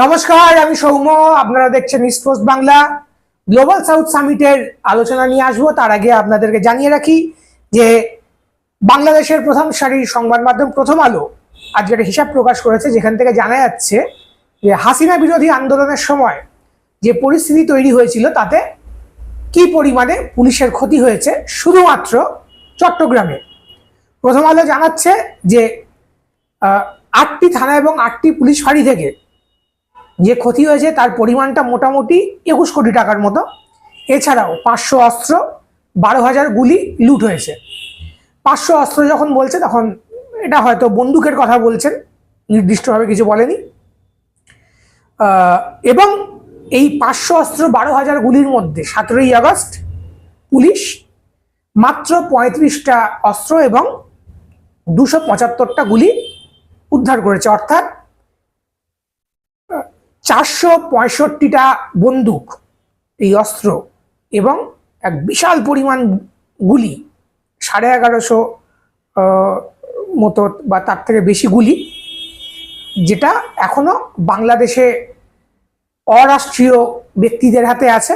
নমস্কার, আমি সৌম্য। আপনারা দেখছেন ইস্টপোস্ট বাংলা গ্লোবাল সাউথ সামিটের আলোচনা নিয়ে আসব। তার আগে আপনাদেরকে জানিয়ে রাখি যে বাংলাদেশের প্রথম সারির সংবাদ মাধ্যম প্রথম আলো আজকে একটা হিসাব প্রকাশ করেছে, যেখান থেকে জানা যাচ্ছে যে হাসিনা বিরোধী আন্দোলনের সময় যে পরিস্থিতি তৈরি হয়েছিল, তাতে কি পরিমাণে পুলিশের ক্ষতি হয়েছে, শুধুমাত্র চট্টগ্রামে। প্রথম আলো জানাচ্ছে যে আটটি থানা এবং আটটি পুলিশ ফাঁড়ি থেকে যে ক্ষতি হয়েছে তার পরিমাণটা মোটামুটি একুশ কোটি টাকার মতো। এছাড়াও পাঁচশো অস্ত্র, বারো হাজার গুলি লুট হয়েছে। পাঁচশো অস্ত্র যখন বলছে তখন এটা হয়তো বন্দুকের কথা বলছেন, নির্দিষ্টভাবে কিছু বলেনি। এবং এই পাঁচশো অস্ত্র, বারো হাজার গুলির মধ্যে সতেরোই আগস্ট পুলিশ মাত্র পঁয়ত্রিশটা অস্ত্র এবং দুশো পঁচাত্তরটা গুলি উদ্ধার করেছে। অর্থাৎ চারশো পঁয়ষট্টিটা বন্দুক, এই অস্ত্র এবং এক বিশাল পরিমাণ গুলি, সাড়ে এগারোশো মতো বা তার থেকে বেশি গুলি, যেটা এখনও বাংলাদেশে অরাষ্ট্রীয় ব্যক্তিদের হাতে আছে।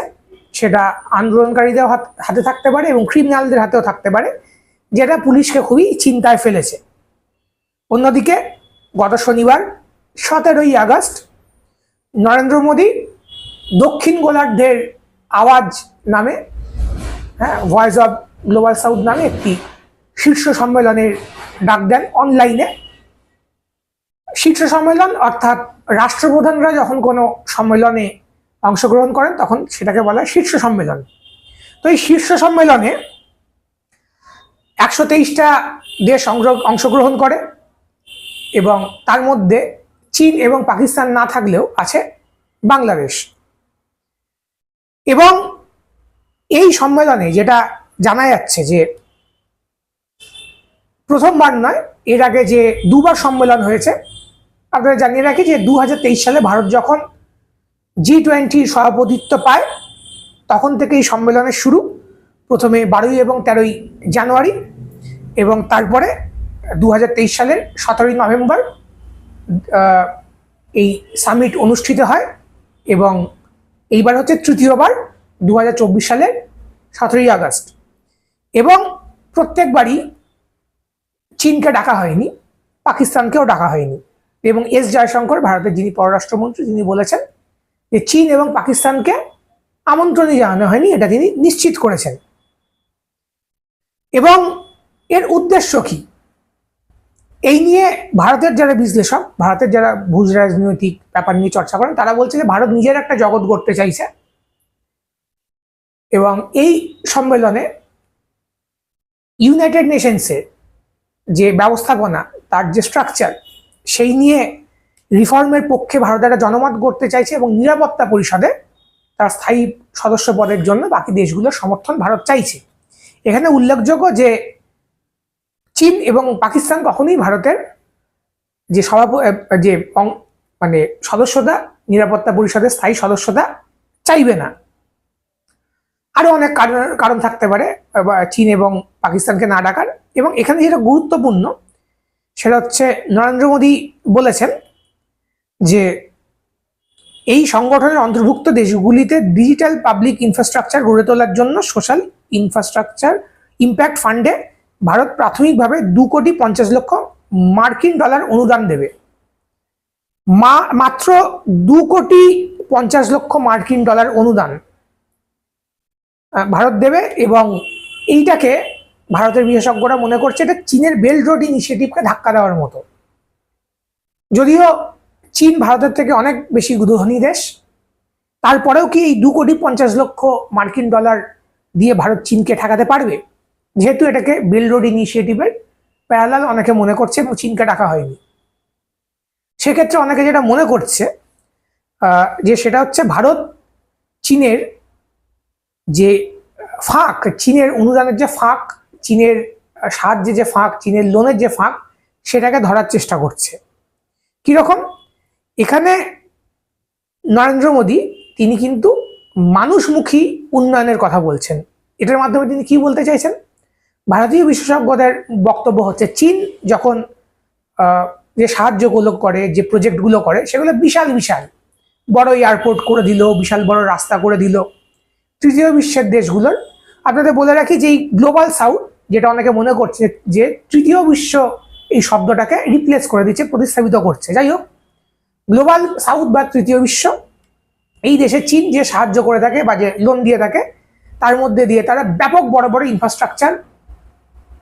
সেটা আন্দোলনকারীদের হাতে থাকতে পারে এবং ক্রিমিনালদের হাতেও থাকতে পারে, যেটা পুলিশকে খুবই চিন্তায় ফেলেছে। অন্যদিকে গত শনিবার, সতেরোই আগস্ট নরেন্দ্র মোদী দক্ষিণ গোলার্ধের আওয়াজ নামে হ্যাঁ ভয়েস অফ গ্লোবাল সাউথ নামে একটি শীর্ষ সম্মেলনের ডাক দেন অনলাইনে শীর্ষ সম্মেলন অর্থাৎ রাষ্ট্রপ্রধানরা যখন কোনো সম্মেলনে অংশগ্রহণ করেন, তখন সেটাকে বলা হয় শীর্ষ সম্মেলন। তো এই শীর্ষ সম্মেলনে একশো তেইশটা দেশ অংশ- অংশগ্রহণ করে এবং তার মধ্যে চীন এবং পাকিস্তান না থাকলেও আছে বাংলাদেশ। এবং এই সম্মেলনে যেটা জানা যাচ্ছে যে প্রথমবার নয়, এর আগে যে দুবার সম্মেলন হয়েছে, আপনারা জানিয়ে রাখি যে দু হাজার তেইশ সালে ভারত যখন জি টোয়েন্টির সভাপতিত্ব পায়, তখন থেকে এই সম্মেলনের শুরু, প্রথমে বারোই এবং তেরোই জানুয়ারি এবং তারপরে দু হাজার তেইশ সালের সতেরোই নভেম্বর এই সামিট অনুষ্ঠিত হয় এবং এইবার হচ্ছে তৃতীয়বার দু হাজার চব্বিশ সালের সতেরোই আগস্ট। এবং প্রত্যেকবারই চীনকে ডাকা হয়নি, পাকিস্তানকেও ডাকা হয়নি। এবং এস জয়শঙ্কর, ভারতের যিনি পররাষ্ট্রমন্ত্রী, তিনি বলেছেন যে চীন এবং পাকিস্তানকে আমন্ত্রণই জানানো হয়নি, এটা তিনি নিশ্চিত করেছেন। এবং এর উদ্দেশ্য কি? এই নিয়ে ভারতের যারা বিশ্লেষক, ভারতের যারা ভূজ রাজনৈতিক ব্যাপার নিয়ে চর্চা করেন, তারা বলছে যে ভারত নিজের একটা জগৎ গড়তে চাইছে। এবং এই সম্মেলনে ইউনাইটেড নেশনসের যে ব্যবস্থাপনা, তার যে স্ট্রাকচার সেই নিয়ে রিফর্মের পক্ষে ভারত একটা জনমত গড়তে চাইছে এবং নিরাপত্তা পরিষদে তার স্থায়ী সদস্য পদের জন্য বাকি দেশগুলোর সমর্থন ভারত চাইছে। এখানে উল্লেখযোগ্য যে চীন এবং পাকিস্তান কখনোই ভারতের যে সভাপ যে মানে সদস্যতা, নিরাপত্তা পরিষদের স্থায়ী সদস্যতা চাইবে না। আরও অনেক কারণ কারণ থাকতে পারে চীন এবং পাকিস্তানকে না ডাকার। এবং এখানে যেটা গুরুত্বপূর্ণ, সেটা হচ্ছে নরেন্দ্র মোদী বলেছেন যে এই সংগঠনের অন্তর্ভুক্ত দেশগুলিতে ডিজিটাল পাবলিক ইনফ্রাস্ট্রাকচার গড়ে তোলার জন্য সোশ্যাল ইনফ্রাস্ট্রাকচার ইম্প্যাক্ট ফান্ডে ভারত প্রাথমিকভাবে দু কোটি পঞ্চাশ লক্ষ মার্কিন ডলার অনুদান দেবে। মা, মাত্র দু কোটি পঞ্চাশ লক্ষ মার্কিন ডলার অনুদান ভারত দেবে এবং এইটাকে ভারতের বিশেষজ্ঞরা মনে করছে এটা চীনের বেল্ট রোড ইনিশিয়েটিভকে ধাক্কা দেওয়ার মতো। যদিও চীন ভারতের থেকে অনেক বেশি ধনী দেশ, তারপরেও কি এই দু কোটি পঞ্চাশ লক্ষ মার্কিন ডলার দিয়ে ভারত চীনকে ঠেকাতে পারবে? যেহেতু এটাকে বেল রোড ইনিশিয়েটিভের প্যারালাল অনেকে মনে করছে এবং চীনকে ডাকা হয়নি। সেক্ষেত্রে অনেকে যেটা মনে করছে যে সেটা হচ্ছে ভারত চীনের যে ফাঁক, চীনের অনুদানের যে ফাঁক, চীনের সাহায্যে যে ফাঁক, চীনের লোনের যে ফাঁক, সেটাকে ধরার চেষ্টা করছে। কীরকম? এখানে নরেন্দ্র মোদী, তিনি কিন্তু মানুষমুখী উন্নয়নের কথা বলছেন। এটার মাধ্যমে তিনি কি বলতে চাইছেন? ভারতীয় বিশেষজ্ঞদের বক্তব্য হচ্ছে, চীন যখন যে সাহায্যগুলো করে, যে প্রজেক্টগুলো করে, সেগুলো বিশাল বিশাল। বড় এয়ারপোর্ট করে দিল, বিশাল বড় রাস্তা করে দিল। তৃতীয় বিশ্বের দেশগুলোর, আপনাদের বলে রাখি যে এই গ্লোবাল সাউথ, যেটা অনেকে মনে করছে যে তৃতীয় বিশ্ব এই শব্দটাকে রিপ্লেস করে দিচ্ছে, প্রতিস্থাপিত করছে। যাই হোক, গ্লোবাল সাউথ বা তৃতীয় বিশ্ব, এই দেশে চীন যে সাহায্য করে থাকে বা যে লোন দিয়ে থাকে, তার মধ্যে দিয়ে তারা ব্যাপক বড় বড় ইনফ্রাস্ট্রাকচার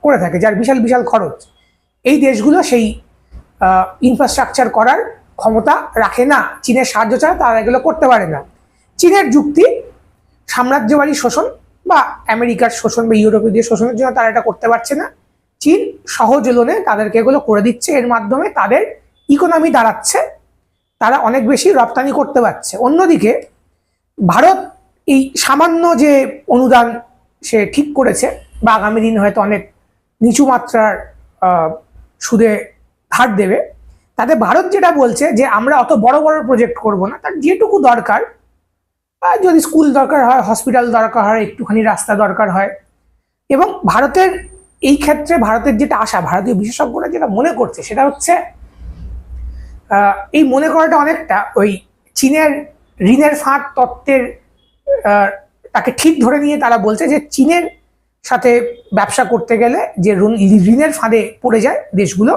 করে থাকে, যার বিশাল বিশাল খরচ। এই দেশগুলো সেই ইনফ্রাস্ট্রাকচার করার ক্ষমতা রাখে না। চীনের সাহায্য ছাড়া তারা এগুলো করতে পারে না। চীনের যুক্তি, সাম্রাজ্যবাদী শোষণ বা আমেরিকার শোষণ বা ইউরোপীয় শোষণের জন্য তারা এটা করতে পারছে না। চীন সহজ লোনে তাদেরকে এগুলো করে দিচ্ছে। এর মাধ্যমে তাদের ইকোনমি দাঁড়াচ্ছে। তারা অনেক বেশি রপ্তানি করতে পারছে। অন্যদিকে, ভারত এই সামান্য যে অনুদান সে ঠিক করেছে, বা আগামী দিন হয়তো অনেক নিচু মাত্রার সুদে ধার দেবে। তাতে ভারত যেটা বলছে যে আমরা অত বড় বড় প্রজেক্ট করব না, তার যেটুকু দরকার যদি স্কুল দরকার হয় হসপিটাল দরকার হয়, একটুখানি রাস্তা দরকার হয়। এবং ভারতের, এই ক্ষেত্রে ভারতের যেটা আশা, ভারতীয় বিশেষজ্ঞরা যেটা মনে করছে সেটা হচ্ছে এই মনে করাটা অনেকটা ওই চীনের ঋণের ফাঁদ তত্ত্বের তাকে ঠিক ধরে নিয়ে তারা বলছে যে চীনের সাথে ব্যবসা করতে গেলে যে ঋণ- ঋণের ফাঁদে পড়ে যায় দেশগুলো,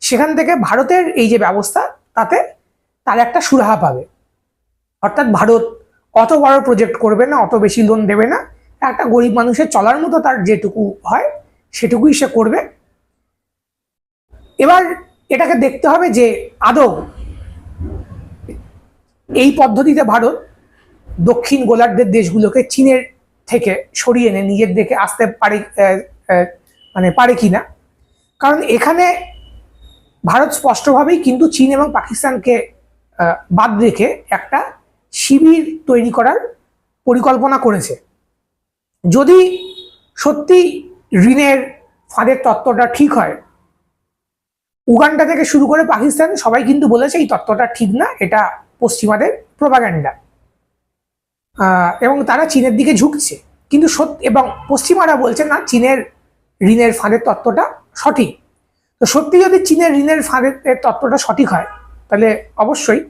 সেখান থেকে ভারতের এই যে ব্যবস্থা, তাতে তার একটা সুরাহা পাবে। অর্থাৎ ভারত অত বড় প্রজেক্ট করবে না, অত বেশি লোন দেবে না, একটা গরিব মানুষের চলার মতো তার যেটুকু হয়, সেটুকুই সে করবে। এবার এটাকে দেখতে হবে যে আদৌ এই পদ্ধতিতে ভারত দক্ষিণ গোলার্ধের দেশগুলোকে চীনের থেকে সরিয়ে এনে নিজের দিকে আসতে পারে মানে পারে কিনা। কারণ এখানে ভারত স্পষ্টভাবেই কিন্তু চীন এবং পাকিস্তানকে বাদ রেখে একটা শিবির তৈরি করার পরিকল্পনা করেছে। যদি সত্যি ঋণের ফাঁদের তত্ত্বটা ঠিক হয়, উগান্ডা থেকে শুরু করে পাকিস্তান, সবাই কিন্তু বলেছে এই তত্ত্বটা ঠিক না, এটা পশ্চিমাদের প্রোপাগ্যান্ডা এবং তারা চীনের দিকে ঝুঁকছে। কিন্তু সত্যি এবং পশ্চিমারা বলছে, না, চীনের ঋণের ফাঁদের তত্ত্বটা সঠিক। তো সত্যি যদি চীনের ঋণের ফাঁদের তত্ত্বটা সঠিক হয়, তাহলে অবশ্যই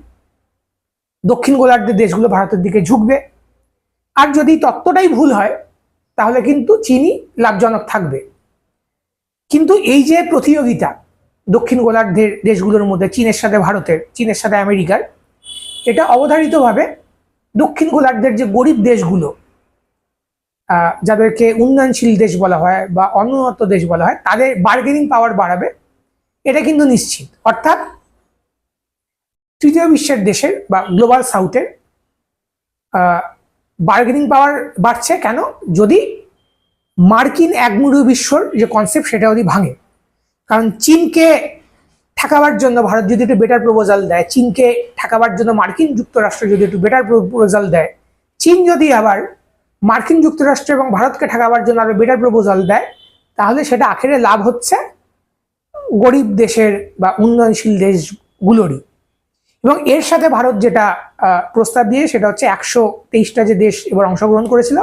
দক্ষিণ গোলার্ধের দেশগুলো ভারতের দিকে ঝুঁকবে। আর যদি তত্ত্বটাই ভুল হয়, তাহলে কিন্তু চীনই লাভজনক থাকবে। কিন্তু এই যে প্রতিযোগিতা দক্ষিণ গোলার্ধের দেশগুলোর মধ্যে, চীনের সাথে ভারতের, চীনের সাথে আমেরিকার, এটা অবধারিতভাবে দক্ষিণ গোলার্ধের যে গরিব দেশগুলো যাদেরকে উন্নয়নশীল দেশ বলা হয় বা অনুন্নত দেশ বলা হয়, তাদের বার্গেনিং পাওয়ার বাড়াবে, এটা কিন্তু নিশ্চিত। অর্থাৎ তৃতীয় বিশ্বের দেশের বা গ্লোবাল সাউথের বার্গেনিং পাওয়ার বাড়ছে কেন? যদি মার্কিন একমুড়ু বিশ্বর যে কনসেপ্ট সেটা যদি ভাঙে, কারণ চীনকে ঠেকাবার জন্য ভারত যদি একটু বেটার প্রপোজাল দেয়, চীনকে ঠেকাবার জন্য মার্কিন যুক্তরাষ্ট্র যদি একটু বেটার প্রপোজাল দেয়, চীন যদি আবার মার্কিন যুক্তরাষ্ট্র এবং ভারতকে ঠেকাবার জন্য আরও বেটার প্রপোজাল দেয়, তাহলে সেটা আখেরে লাভ হচ্ছে গরিব দেশের বা উন্নয়নশীল দেশগুলোরই। এবং এর সাথে ভারত যেটা প্রস্তাব দিয়ে, সেটা হচ্ছে একশো তেইশটা যে দেশ এবার অংশগ্রহণ করেছিল,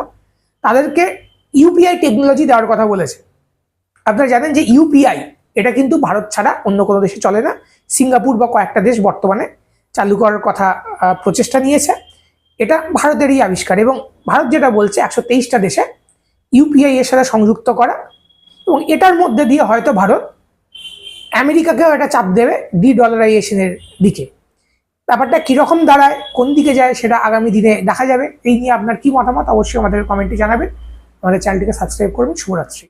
তাদেরকে ইউপিআই টেকনোলজি দেওয়ার কথা বলেছে। আপনারা জানেন যে ইউপিআই এটা কিন্তু ভারত ছাড়া অন্য কোনো দেশে চলে না। সিঙ্গাপুর বা কয়েকটা দেশ বর্তমানে চালু করার কথা প্রচেষ্টা নিয়েছে। এটা ভারতেরই আবিষ্কার এবং ভারত যেটা বলছে একশো তেইশটা দেশে ইউপিআই এর সাথে সংযুক্ত করা এবং এটার মধ্যে দিয়ে হয়তো ভারত আমেরিকাকেও একটা চাপ দেবে ডি ডলারাইজেশনের দিকে। ব্যাপারটা কীরকম দাঁড়ায়, কোন দিকে যায় সেটা আগামী দিনে দেখা যাবে। এই নিয়ে আপনার কি মতামত অবশ্যই আমাদের কমেন্টে জানাবেন। আমাদের চ্যানেলটিকে সাবস্ক্রাইব করবেন শুভরাত্রি।